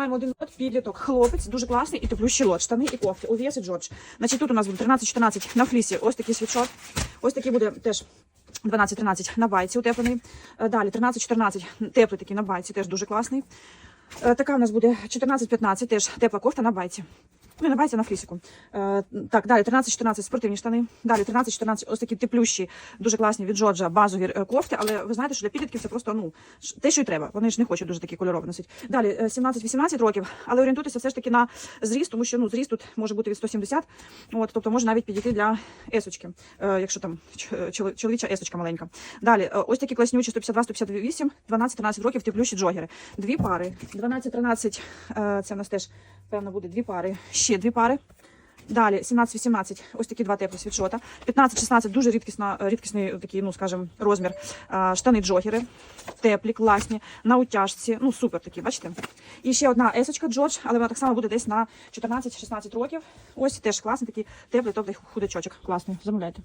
Маємо один лот, підліток, хлопець, дуже класний і теплющий лот, штани і кофти, Увіс і Джордж. Значить, тут у нас буде 13-14 на флісі, ось такий світшот. Ось такий буде теж 12-13 на байці утеплений. Е, Далі 13-14 теплий такий на байці, теж дуже класний. Е, Така у нас буде 14-15, теж тепла кофта на байці. Ну, і на флісику. Е, так, далі 13-14 спортивні штани. Далі 13-14 ось такі теплющі, дуже класні від Джорджа, базові е, кофти. Але ви знаєте, що для підлітків це просто ну те, що й треба. Вони ж не хочуть дуже такі кольорові носити. Далі е, 17-18 років, але орієнтуйтеся все ж таки на зріст, тому що ну зріст тут може бути від 170, от, тобто може навіть підійти для есочки, е, якщо там чоловіча есочка маленька. Далі, е, ось такі класнючі 152-158, 12-13 років теплющі джогери. Дві пари. 12-13, е, це в нас теж, певно, буде дві пари. Ще дві пари. Далі 17-18, ось такі два теплі світшота. 15-16, дуже рідкісна, рідкісний такий, ну скажімо, розмір. Штани джогери, теплі, класні, на утяжці. Ну, супер такі, бачите. І ще одна есочка Джордж, але вона так само буде десь на 14-16 років. Ось теж класний такий теплий, тобто худачочок. Класний, замовляйте.